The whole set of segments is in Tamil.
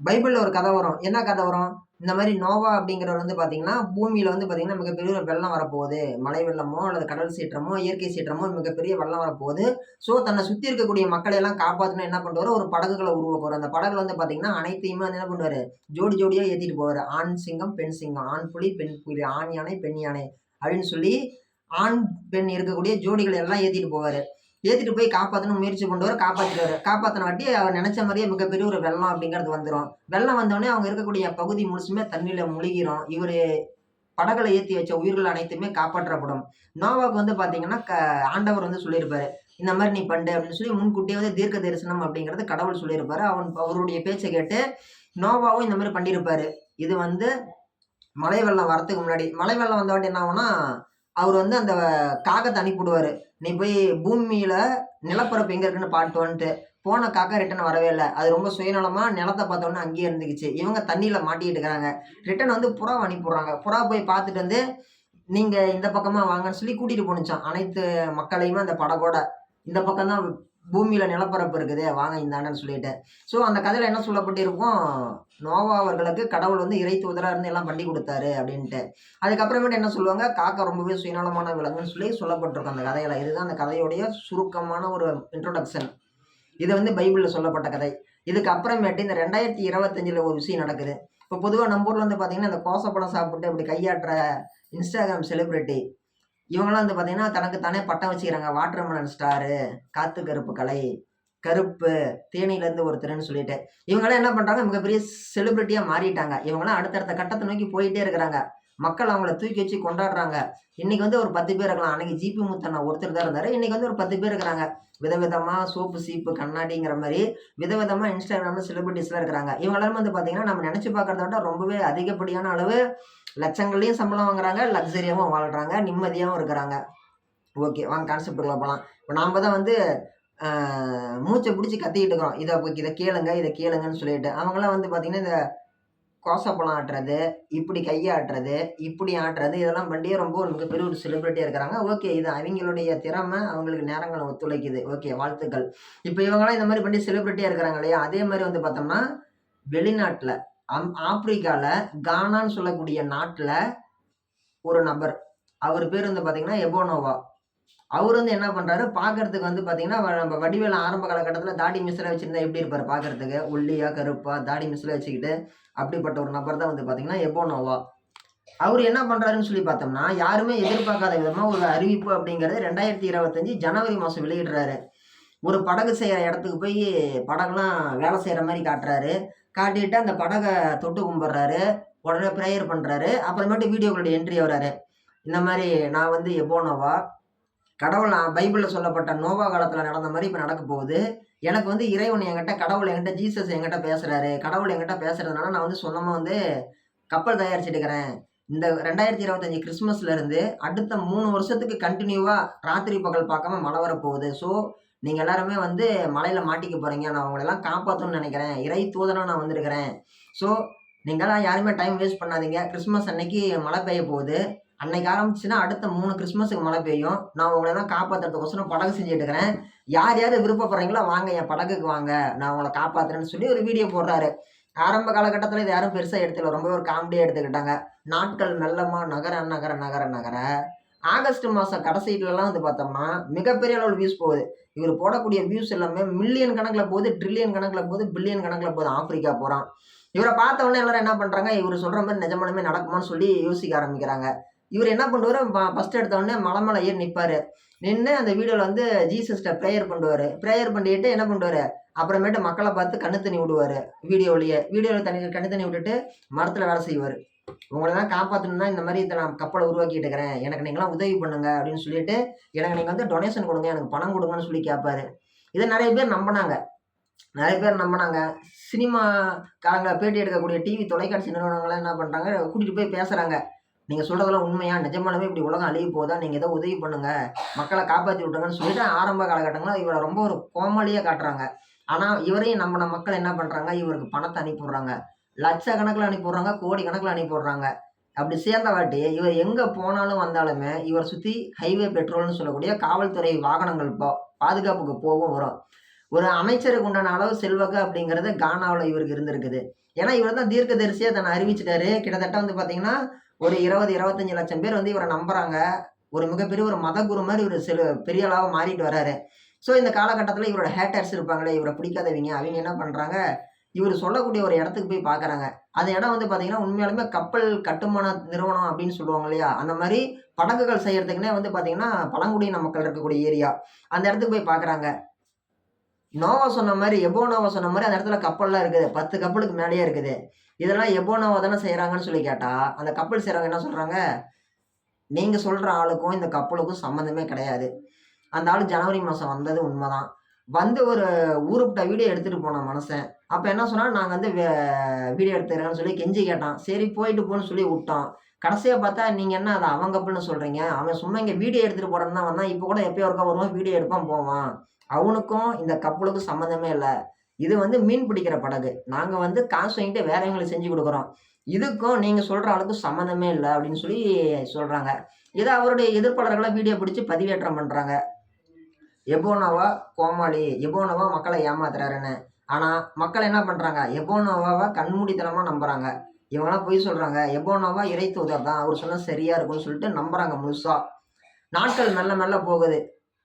பைபிளில் ஒரு கதை வரும். என்ன கதை வரும்? இந்த மாதிரி நோவா அப்படிங்கிறவர் வந்து பார்த்தீங்கன்னா பூமியில் வந்து பார்த்தீங்கன்னா மிகப்பெரிய ஒரு வெள்ளம் வரப்போகுது. மழை வெள்ளமோ அல்லது கடல் சீற்றமோ இயற்கை சீற்றமோ மிகப்பெரிய வெள்ளம் வரப்போகுது. ஸோ தன்னை சுற்றி இருக்கக்கூடிய மக்களை எல்லாம் காப்பாற்றணும் என்ன பண்ணுவார்? ஒரு படகுகளை உருவாக்குவார். அந்த படகுல வந்து பார்த்தீங்கன்னா அனைத்தையுமே வந்து என்ன பண்ணுவார்? ஜோடி ஜோடியாக ஏற்றிட்டு போவார். ஆண் சிங்கம் பெண் சிங்கம். ஆண் புலி பெண் புலி ஆண் யானை பெண் யானை அப்படின்னு சொல்லி ஆண் பெண் இருக்கக்கூடிய ஜோடிகளை எல்லாம் ஏற்றிட்டு போவார். ஏற்றிட்டு போய் காப்பாற்றணும் முயற்சி கொண்டு காப்பாற்றிடுவார் காப்பாற்றின வாட்டி அவர் நினச்ச மாதிரியே மிகப்பெரிய ஒரு வெள்ளம் அப்படிங்கிறது வந்துடும் வெள்ளம் வந்தோடனே அவங்க இருக்கக்கூடிய பகுதி முழுசுமே தண்ணியில் முழுகிரும். இவர் படகளை ஏற்றி வச்ச உயிர்கள் அனைத்துமே காப்பாற்றப்படும். நோவாவுக்கு வந்து பார்த்தீங்கன்னா க ஆண்டவர் வந்து சொல்லியிருப்பாரு. இந்த மாதிரி நீ பண்ணு அப்படின்னு சொல்லி முன்கூட்டியே வந்து தீர்க்க தரிசனம் அப்படிங்கிறது கடவுள் சொல்லியிருப்பாரு. அவன் அவருடைய பேச்சை கேட்டு நோவாவும் இந்த மாதிரி பண்ணியிருப்பாரு. இது வந்து மழை வெள்ளம் வரத்துக்கு முன்னாடி. மழை வெள்ளம் வந்தவாட்டி என்ன ஆகும்னா அவர் வந்து அந்த காகத்தை அனுப்பிவிடுவார். நீ போய் பூமியில் நிலப்பரப்பு எங்கே இருக்குன்னு பாட்டு வந்துட்டு போன காக்கா ரிட்டன் வரவே இல்லை. அது ரொம்ப சுயநலமாக நிலத்தை பார்த்தோன்னே அங்கேயே இருந்துக்குச்சு. இவங்க தண்ணியில் மாட்டிக்கிட்டு இருக்கிறாங்க. ரிட்டன் வந்து புறா அனுப்பிடுறாங்க புறா போய் பார்த்துட்டு வந்து நீங்கள் இந்த பக்கமாக வாங்கன்னு சொல்லி கூட்டிகிட்டு போணுச்சான் அனைத்து மக்களையுமே அந்த படகோட. இந்த பக்கம் தான் பூமியில் நிலப்பரப்பு இருக்குது வாங்க இந்தாண்டன்னு சொல்லிட்டு. ஸோ அந்த கதையில் என்ன சொல்லப்பட்டிருக்கும்? நோவா அவர்களுக்கு கடவுள் வந்து இறை தூதராக இருந்து எல்லாம் பண்ணி கொடுத்தாரு அப்படின்ட்டு. அதுக்கப்புறமேட்டு என்ன சொல்லுவாங்க? காக்கா ரொம்பவே சுயநலமான விலங்குன்னு சொல்லி சொல்லப்பட்டிருக்கும் அந்த கதையில். இதுதான் அந்த கதையுடைய சுருக்கமான ஒரு இன்ட்ரோடக்ஷன் இது வந்து பைபிளில் சொல்லப்பட்ட கதை. இதுக்கு அப்புறமேட்டு இந்த ரெண்டாயிரத்தி இருபத்தஞ்சில் ஒரு விஷயம் நடக்குது. இப்போ பொதுவாக நம்ம ஊரில் வந்து பார்த்தீங்கன்னா இந்த கோசப்படம் சாப்பிட்டு அப்படி கையாட்டுற இன்ஸ்டாகிராம் செலிப்ரிட்டி இவங்களாம் வந்து பார்த்தீங்கன்னா தனக்கு தானே பட்டம் வச்சுக்கிறாங்க. வாட்டர்மலன் ஸ்டாரு காத்து கருப்பு கலை கருப்பு தேனியிலேருந்து ஒருத்தர்னு சொல்லிட்டு. இவங்களாம் என்ன பண்ணுறாங்க மிகப்பெரிய செலிப்ரிட்டியாக மாறிட்டாங்க. இவங்களாம் அடுத்தடுத்த கட்டத்தை நோக்கி போயிட்டே இருக்கிறாங்க. மக்கள் அவங்கள தூக்கி வச்சு கொண்டாடுறாங்க. இன்னைக்கு வந்து ஒரு பத்து பேர் இருக்கலாம். அன்னைக்கு ஜிபி முத்தண்ணா ஒருத்தர் தான் இருந்தார். இன்னைக்கு வந்து ஒரு பத்து பேர் இருக்கிறாங்க. விதவிதமாக சோப்பு சீப்பு கண்ணாடிங்கிற மாதிரி விதவிதமாக இன்ஸ்டாகிராமில் செலிபிரிட்டிஸ்லாம் இருக்கிறாங்க. இவங்க எல்லாரும் வந்து பார்த்தீங்கன்னா நம்ம நினச்சி பார்க்கறத விட ரொம்பவே அதிகப்படியான அளவு லட்சங்கள்லையும் சம்பளம் வாங்குறாங்க லக்ஸரியாகவும் வாழ்கிறாங்க நிம்மதியாகவும் இருக்கிறாங்க. ஓகே வாங்க கான்செப்டுக்குள்ள போகலாம் இப்போ நாம் தான் வந்து மூச்சை பிடிச்சி கத்திக்கிட்டு இருக்கிறோம். இதை இதை கேளுங்க இதை கேளுங்கன்னு சொல்லிட்டு. அவங்களாம் வந்து பார்த்தீங்கன்னா இந்த கோசப்பழம் ஆட்டுறது இப்படி கையை ஆட்டுறது இப்படி ஆட்டுறது இதெல்லாம் பண்ணியே ரொம்ப நமக்கு பெரிய ஒரு செலிப்ரிட்டியாக இருக்கிறாங்க. ஓகே இது அவங்களுடைய திறமை அவங்களுக்கு நேரங்களை ஒத்துழைக்குது. ஓகே வாழ்த்துக்கள். இப்போ இவங்களாம் இந்த மாதிரி பண்ணி செலிப்ரிட்டியாக இருக்கிறாங்க இல்லையா? அதே மாதிரி வந்து பார்த்தோம்னா வெளிநாட்டில் அம் ஆப்பிரிக்காவில் கானான்னு சொல்லக்கூடிய நாட்டில் ஒரு நபர். அவர் பேர் வந்து பார்த்தீங்கன்னா எபோனோவா. அவர் வந்து என்ன பண்ணுறாரு பார்க்கறதுக்கு வந்து பார்த்தீங்கன்னா நம்ம வடிவேல ஆரம்ப காலகட்டத்தில் தாடி மிஸ்ல வச்சுருந்தா எப்படி இருப்பார் பார்க்கறதுக்கு ஒல்லியா கருப்பா தாடி மிஸ்ல வச்சுக்கிட்டு அப்படிப்பட்ட ஒரு நபர் தான் வந்து பார்த்தீங்கன்னா எபோனோவா. அவர் என்ன பண்ணுறாருன்னு சொல்லி பார்த்தோம்னா யாருமே எதிர்பார்க்காத விதமாக ஒரு அறிவிப்பு அப்படிங்கிறது ரெண்டாயிரத்தி இருபத்தஞ்சி ஜனவரி மாதம் வெளியிடுறாரு. ஒரு படகு செய்கிற இடத்துக்கு போய் படகுலாம் வேலை செய்கிற மாதிரி காட்டுறாரு. காட்டிட்டு அந்த படகை தொட்டு கும்பிட்றாரு. உடனே ப்ரேயர் பண்ணுறாரு அப்புறமேட்டு வீடியோக்களுடைய என்ட்ரி வர்றாரு. இந்த மாதிரி நான் வந்து எபோனோவா கடவுள் நான் பைபிளில் சொல்லப்பட்ட நோவா காலத்தில் நடந்த மாதிரி இப்போ நடக்க போகுது. எனக்கு வந்து இறைவன் என்கிட்ட கடவுள் என்கிட்ட ஜீசஸ் என்கிட்ட பேசுகிறாரு கடவுள் என்கிட்ட பேசுகிறதுனால நான் வந்து சொந்தமாக வந்து கப்பல் தயாரிச்சிட்டுக்கிறேன் இந்த ரெண்டாயிரத்தி இருபத்தஞ்சி கிறிஸ்மஸ்லேருந்து அடுத்த மூணு வருஷத்துக்கு கண்டினியூவாக ராத்திரி பகல் பார்க்காம மழை வரப்போகுது. ஸோ நீங்கள் எல்லாருமே வந்து மலையில் மாட்டிக்க போகிறீங்க நான் அவங்களெல்லாம் காப்பாற்றணும்னு நினைக்கிறேன். இறை தூதனாக நான் வந்திருக்கிறேன். ஸோ நீங்களாம் யாருமே டைம் வேஸ்ட் பண்ணாதீங்க. கிறிஸ்மஸ் அன்னைக்கு மழை பெய்ய போகுது. அன்னைக்கு ஆரம்பிச்சுன்னா அடுத்த மூணு கிறிஸ்மஸுக்கு மழை பெய்யும். நான் உங்களை தான் காப்பாற்றுறதுக்கோசரம் படகு செஞ்சுட்டு இருக்கிறேன். யார் யார் விருப்பப்படுறீங்களோ வாங்க என் படகுக்கு வாங்க. நான் உங்களை காப்பாற்றுறேன்னு சொல்லி ஒரு வீடியோ போடுறாரு. ஆரம்ப காலகட்டத்தில் இது யாரும் பெருசாக எடுத்துக்கல. ரொம்ப ஒரு காமெடியாக எடுத்துக்கிட்டாங்க. நாட்கள் மெல்லமாக நகர நகர நகர நகர ஆகஸ்ட் மாதம் கடைசியிலலாம் வந்து பார்த்தோம்னா மிகப்பெரிய அளவில் வியூஸ் போகுது. இவர் போடக்கூடிய வியூஸ் எல்லாமே மில்லியன் கணக்கில் போகுது ட்ரில்லியன் கணக்கில் போகுது பில்லியன் கணக்கில் போகுது. ஆப்பிரிக்கா போகிறான் இவரை பார்த்தவொடனே எல்லாரும் என்ன பண்ணுறாங்க இவர் சொல்கிற மாதிரி நிஜமானமே நடக்குமான்னு சொல்லி யோசிக்க ஆரம்பிக்கிறாங்க. இவர் என்ன பண்ணுவார்? ஃபஸ்ட் எடுத்தவொடனே மலை மலை ஏறி நிற்பார் நின்று அந்த வீடியோவில் வந்து ஜீசஸ்ட்ட ப்ரேயர் பண்ணுவார். ப்ரேயர் பண்ணிட்டு என்ன பண்ணுவார்? அப்புறமேட்டு மக்களை பார்த்து கண்ணு தண்ணி விடுவார். வீடியோவிலேயே வீடியோவில் தண்ணி கண்ணு தண்ணி விட்டுட்டு மரத்தில் வேலை செய்வார். உங்களை தான் காப்பாற்றணும்னா இந்த மாதிரி இதை நான் கப்பலை உருவாக்கிட்டு இருக்கிறேன். எனக்கு நீங்களாம் உதவி பண்ணுங்க அப்படின்னு சொல்லிட்டு எனக்கு நீங்கள் வந்து டொனேஷன் கொடுங்க எனக்கு பணம் கொடுங்கன்னு சொல்லி கேட்பாரு இதை நிறைய பேர் நம்பினாங்க. நிறைய பேர் நம்பினாங்க. சினிமா காலங்களில் பேட்டி எடுக்கக்கூடிய டிவி தொலைக்காட்சி நிறுவனங்கள்லாம் என்ன பண்ணுறாங்க கூட்டிகிட்டு போய் பேசுகிறாங்க நீங்கள் சொல்கிறதெல்லாம் உண்மையா? நிஜமானவே இப்படி உலகம் அழிய போதா நீங்கள் ஏதோ உதவி பண்ணுங்கள் மக்களை காப்பாற்றி விட்டுருங்கன்னு சொல்லிட்டு ஆரம்ப காலகட்டங்களில் இவரை ரொம்ப ஒரு கோமாளியாக காட்டுறாங்க. ஆனால் இவரையும் நம்பின மக்கள் என்ன பண்ணுறாங்க இவருக்கு பணத்தை அனுப்பிவிட்றாங்க லட்சக்கணக்கில் அனுப்பிவிட்றாங்க கோடி கணக்கில் அனுப்பிவிட்றாங்க. அப்படி சேர்ந்த வாட்டி இவர் எங்கே போனாலும் வந்தாலுமே இவர் சுற்றி ஹைவே பெட்ரோல்னு சொல்லக்கூடிய காவல்துறை வாகனங்கள் போ பாதுகாப்புக்கு போகும் வரும். ஒரு அமைச்சருக்கு உண்டான அளவு செல்வாக்கு அப்படிங்கிறது கானாவில் இவருக்கு இருந்திருக்குது. ஏன்னா இவர் தான் தீர்க்க தரிசியை தன்னை அறிவிச்சிட்டாரு. கிட்டத்தட்ட வந்து பார்த்தீங்கன்னா ஒரு இருபது இருபத்தஞ்சு லட்சம் பேர் வந்து இவரை நம்புறாங்க. ஒரு மிகப்பெரிய ஒரு மத குரு மாதிரி இவர் செல் பெரிய அளவாக மாறிட்டு வராரு ஸோ இந்த காலகட்டத்தில் இவரோட ஹேட்டர்ஸ் இருப்பாங்களே இவரை பிடிக்காதவங்க அவங்க என்ன பண்ணுறாங்க இவர் சொல்லக்கூடிய ஒரு இடத்துக்கு போய் பார்க்குறாங்க அந்த இடம் வந்து பார்த்தீங்கன்னா உண்மையாலுமே கப்பல் கட்டுமான நிறுவனம் அப்படின்னு சொல்லுவாங்க இல்லையா? அந்த மாதிரி படகுகள் செய்யறதுக்குன்னே வந்து பார்த்தீங்கன்னா பழங்குடியின மக்கள் இருக்கக்கூடிய ஏரியா. அந்த இடத்துக்கு போய் பார்க்குறாங்க நோவா சொன்ன மாதிரி எபோனோவா சொன்ன மாதிரி அந்த இடத்துல கப்பல்லாம் இருக்குது. பத்து கப்பலுக்கு மேலேயே இருக்குது. இதெல்லாம் எபோனோவா தானே செய்கிறாங்கன்னு சொல்லி கேட்டால் அந்த கப்பல் செய்கிறவங்க என்ன சொல்கிறாங்க நீங்கள் சொல்கிற ஆளுக்கும் இந்த கப்பலுக்கும் சம்மந்தமே கிடையாது. அந்த ஆள் ஜனவரி மாதம் வந்தது உண்மைதான். வந்து ஒரு ஊருப்பிட்ட வீடியோ எடுத்துகிட்டு போனான் மனுஷன். அப்போ என்ன சொன்னால் நாங்கள் வந்து வீடியோ எடுத்துக்கிறேன்னு சொல்லி கெஞ்சி கேட்டான். சரி போயிட்டு போன்னு சொல்லி விட்டோம் கடைசியாக பார்த்தா நீங்கள் என்ன அதை அவன் அப்படின்னு சொல்கிறீங்க அவன் சும்மா இங்கே வீடியோ எடுத்துகிட்டு போகிறேன்னு தான் வந்தான். இப்போ கூட எப்பயோ ஒருக்கா வருவான் வீடியோ எடுப்பான் போவான். அவனுக்கும் இந்த கப்பலுக்கும் சம்மந்தமே இல்லை. இது வந்து மீன் பிடிக்கிற படகு. நாங்கள் வந்து காசு வாங்கிட்டு வேறவங்களுக்கு செஞ்சு கொடுக்குறோம். இதுக்கும் நீங்கள் சொல்கிற அளவுக்கு சம்மந்தமே இல்லை அப்படின்னு சொல்லி சொல்கிறாங்க இதை அவருடைய எதிர்ப்பாளர்களை வீடியோ பிடிச்சி பதிவேற்றம் பண்ணுறாங்க எபோனாவா கோமாளி எபோனாவா மக்களை ஏமாத்துறாருன்னு. ஆனால் மக்கள் என்ன பண்ணுறாங்க எபோனோவாவை கண்மூடித்தனமாக நம்புகிறாங்க இவங்களாம் பொய் சொல்கிறாங்க எபோனோவா இறை தூதர் தான் அவர் சொன்னால் சரியாக இருக்கும்னு சொல்லிட்டு நம்புகிறாங்க முழுசாக நாட்கள் மெல்ல மெல்ல போகுது.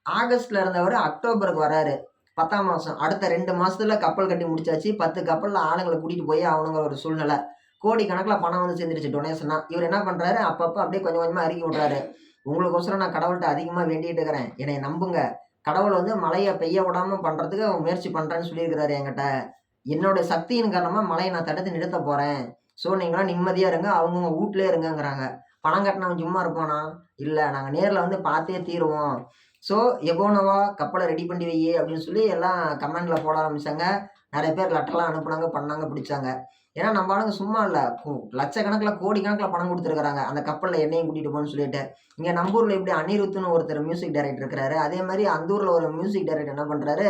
ஆகஸ்ட்ல இருந்தவர் அக்டோபருக்கு வராரு. பத்தாம் மாதம் அடுத்த ரெண்டு மாதத்துல கப்பல் கட்டி முடிச்சாச்சு. பத்து கப்பலில் ஆளுங்களை கூட்டிகிட்டு போய் அவனுங்க ஒரு சூழ்நிலை. கோடி கணக்கில் பணம் வந்து சேர்ந்துருச்சு டொனேஷனாக இவர் என்ன பண்ணுறாரு அப்பப்போ அப்படியே கொஞ்சம் கொஞ்சமாக அறிக்கை விட்றாரு. உங்களுக்கோசரம் நான் கடவுள்கிட்ட அதிகமாக வேண்டிகிட்டு இருக்கிறேன். என்னை நம்புங்க. கடவுள் வந்து மழையை பெய்ய விடாமல் பண்ணுறதுக்கு முயற்சி பண்ணுறேன்னு சொல்லியிருக்கிறாரு என்கிட்ட. என்னோட சக்தியின் காரணமாக மழையை நான் தடுத்து நிறுத்த போகிறேன் ஸோ நீங்களாம் நிம்மதியாக இருங்க. அவங்கவுங்க வீட்லேயே இருங்கங்கிறாங்க. பணம் கட்டினவன் சும்மா இருப்பானா? இல்லை. நாங்கள் நேரில் வந்து பார்த்தே தீருவோம். ஸோ எபோனவா கப்பலை ரெடி பண்ணி வை அப்படின்னு சொல்லி எல்லாம் கமெண்டில் போட ஆரம்பித்தாங்க நிறைய பேர் லெட்டர்லாம் அனுப்புனாங்க பண்ணாங்க பிடிச்சாங்க. ஏன்னா நம்ம ஆளுங்க சும்மா இல்லை. லட்சக்கணக்கில் கோடி கணக்கில் பணம் கொடுத்துருக்காங்க அந்த கப்பலில் என்னையும் கூட்டிகிட்டு போகணும்னு சொல்லிட்டு. இங்கே நம்பூரில் எப்படி அனிருத்துன்னு ஒருத்தர் மியூசிக் டைரக்டர் இருக்கிறாரு. அதே மாதிரி அந்த ஊரில் ஒரு மியூசிக் டைரக்டர் என்ன பண்ணுறாரு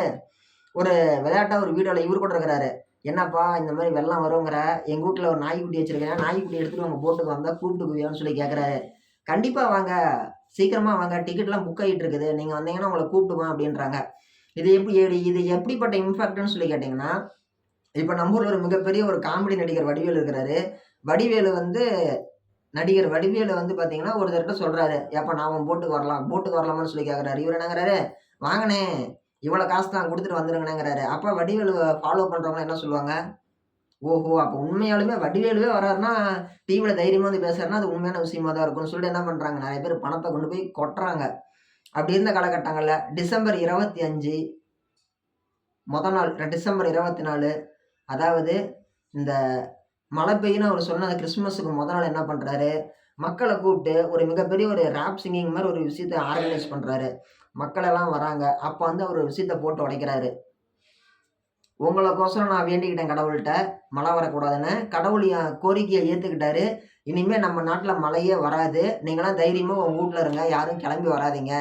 ஒரு விளையாட்டாக ஒரு வீடியோவில் இவர் கூட இருக்கிறாரு. என்னப்பா இந்த மாதிரி வெள்ளம் வருங்கிற? எங்கள் வீட்டில் ஒரு நாய்க்குட்டி வச்சிருக்கேன். நாய்க்குட்டி எடுத்துகிட்டு உங்கள் போட்டுக்கு வந்தால் கூப்பிட்டுக்குவியான்னு சொல்லி கேட்குறாரு கண்டிப்பாக வாங்க. சீக்கிரமாக வாங்க. டிக்கெட்லாம் புக் ஆகிட்டு இருக்குது. நீங்கள் வந்தீங்கன்னா உங்களை கூப்பிட்டுவோம் அப்படின்றாங்க. இது எப்படி இது எப்படிப்பட்ட இம்பாக்ட்னு சொல்லி கேட்டிங்கன்னா இப்போ நம்பூரில் ஒரு மிகப்பெரிய ஒரு காமெடி நடிகர் வடிவேலு இருக்கிறாரு. வடிவேலு வந்து நடிகர் வடிவேலு வந்து பார்த்தீங்கன்னா ஒருத்தர்கிட்ட சொல்கிறாரு ஏப்பா நான் உன் போட்டுக்கு வரலாம் போட்டுக்கு வரலாமான்னு சொல்லி கேட்குறாரு இவர் என்னங்கிறாரு வாங்கினே இவ்வளோ காசு தான் கொடுத்துட்டு வந்துருங்கண்ணேங்கிறாரு அப்போ வடிவேலு ஃபாலோ பண்ணுறவங்க என்ன சொல்லுவாங்க? ஓஹோ அப்போ உண்மையாலுமே வடிவேலுவே வராருன்னா டிவியில் தைரியமாக வந்து பேசுறாருன்னா அது உண்மையான விஷயமா தான் இருக்கும்னு சொல்லிட்டு என்ன பண்ணுறாங்க நிறைய பேர் பணத்தை கொண்டு போய் கொட்டுறாங்க. அப்படி இருந்த காலகட்டங்களில் டிசம்பர் இருபத்தி அஞ்சு மொதல் நாள் டிசம்பர் இருபத்தி நாலு அதாவது இந்த மழை பெய்யுன்னு அவர் சொன்ன அந்த கிறிஸ்மஸுக்கு முத நாள் என்ன பண்ணுறாரு மக்களை கூப்பிட்டு ஒரு மிகப்பெரிய ஒரு ரேப் சிங்கிங் மாதிரி ஒரு விஷயத்த ஆர்கனைஸ் பண்ணுறாரு மக்களெல்லாம் வராங்க. அப்போ வந்து அவர் ஒரு விஷயத்த போட்டு உடைக்கிறாரு. உங்களுக்கோசரம் நான் வேண்டிக்கிட்டேன் கடவுள்கிட்ட. மழை வரக்கூடாதுன்னு கடவுள் என் கோரிக்கையை ஏற்றுக்கிட்டாரு இனிமேல் நம்ம நாட்டில் மழையே வராது. நீங்களாம் தைரியமாக உங்கள் வீட்டில் இருங்க. யாரும் கிளம்பி வராதிங்க.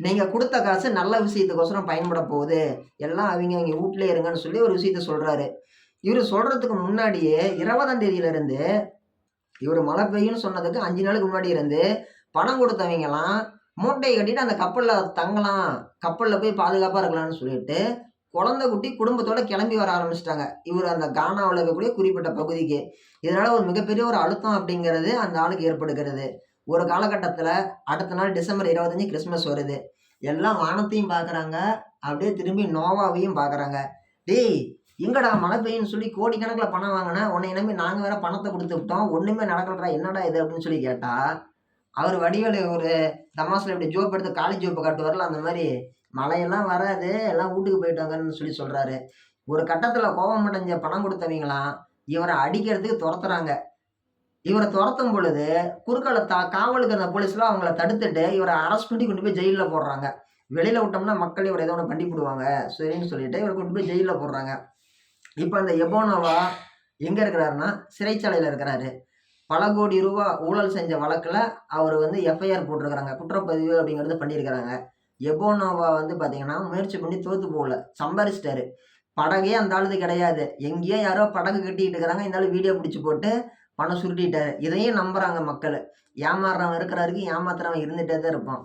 நீங்கள் கொடுத்த காசு நல்ல விஷயத்துக்கோசரம் பயன்பட போகுது. எல்லாம் அவங்க அவங்க வீட்டிலே இருங்கன்னு சொல்லி ஒரு விஷயத்த சொல்கிறாரு இவர் சொல்கிறதுக்கு முன்னாடியே இருபதாம் தேதியிலேருந்து இவர் மழை பெய்யும்னு சொன்னதுக்கு அஞ்சு நாளுக்கு முன்னாடி இருந்து பணம் கொடுத்தவங்கலாம் மூட்டையை கட்டிட்டு அந்த கப்பலில் தங்கலாம் கப்பலில் போய் பாதுகாப்பாக இருக்கலாம்னு சொல்லிட்டு குழந்தை குட்டி குடும்பத்தோட கிளம்பி வர ஆரம்பிச்சிட்டாங்க. இவர் அந்த கானாவில் இருக்கக்கூடிய குறிப்பிட்ட பகுதிக்கு. இதனால் ஒரு மிகப்பெரிய ஒரு அழுத்தம் அப்படிங்கிறது அந்த ஆளுக்கு ஏற்படுகிறது. ஒரு காலகட்டத்தில் அடுத்த நாள் டிசம்பர் இருபத்தஞ்சி கிறிஸ்மஸ் வருது. எல்லாம் வானத்தையும் பார்க்குறாங்க அப்படியே திரும்பி நோவாவையும் பார்க்குறாங்க டேய் எங்கடா மழை பெய்யுன்னு சொல்லி கோடிக்கணக்கில் பணம் வாங்கினேன் உன்னை நம்பி நாங்கள் வேற பணத்தை கொடுத்து விட்டோம். ஒன்றுமே நடக்கலடா என்னடா இது அப்படின்னு சொல்லி கேட்டால் அவர் வடிவேலு ஒரு தமாசில் இப்படி ஜோப் எடுத்து காலேஜ் ஜோப்பை காட்டுவார்ல அந்த மாதிரி மழையெல்லாம் வராது எல்லாம் வீட்டுக்கு போயிட்டாங்கன்னு சொல்லி சொல்கிறாரு ஒரு கட்டத்தில் கோபம் அடைஞ்ச பணம் கொடுத்தவங்களாம் இவரை அடிக்கிறதுக்கு துரத்துறாங்க. இவரை துரத்தும் பொழுது குறுக்கால தா காவலுக்கு அந்த போலீஸ்லாம் அவங்கள தடுத்துட்டு இவரை அரெஸ்ட் பண்ணி கொண்டு போய் ஜெயிலில் போடுறாங்க. வெளியில் விட்டோம்னா மக்கள் இவரை ஏதோ ஒன்று பண்ணிவிடுவாங்க சரின்னு சொல்லிட்டு இவரை கொண்டு போய் ஜெயிலில் போடுறாங்க. இப்போ அந்த எபோனோவா எங்கே இருக்கிறாருன்னா சிறைச்சாலையில் இருக்கிறாரு. பல கோடி ரூபா ஊழல் செஞ்ச வழக்கில் அவர் வந்து எஃப்ஐஆர் போட்டிருக்கிறாங்க. குற்றப்பதிவு அப்படிங்கிறது பண்ணியிருக்கிறாங்க. எபோனோவா வந்து பார்த்தீங்கன்னா முயற்சி பண்ணி தோற்று போகல. சம்பாரிச்சிட்டாரு. படகே அந்த ஆளுது கிடையாது. எங்கேயோ யாரோ படகு கட்டிக்கிட்டு இருக்கிறாங்க. இந்த ஆளு வீடியோ பிடிச்சி போட்டு பணம் சுருட்டிட்டாரு. இதையும் நம்புகிறாங்க மக்கள். ஏமாறுறவன் இருக்கிறாருக்கு ஏமாத்துறவன் இருந்துகிட்டே தான் இருப்பான்.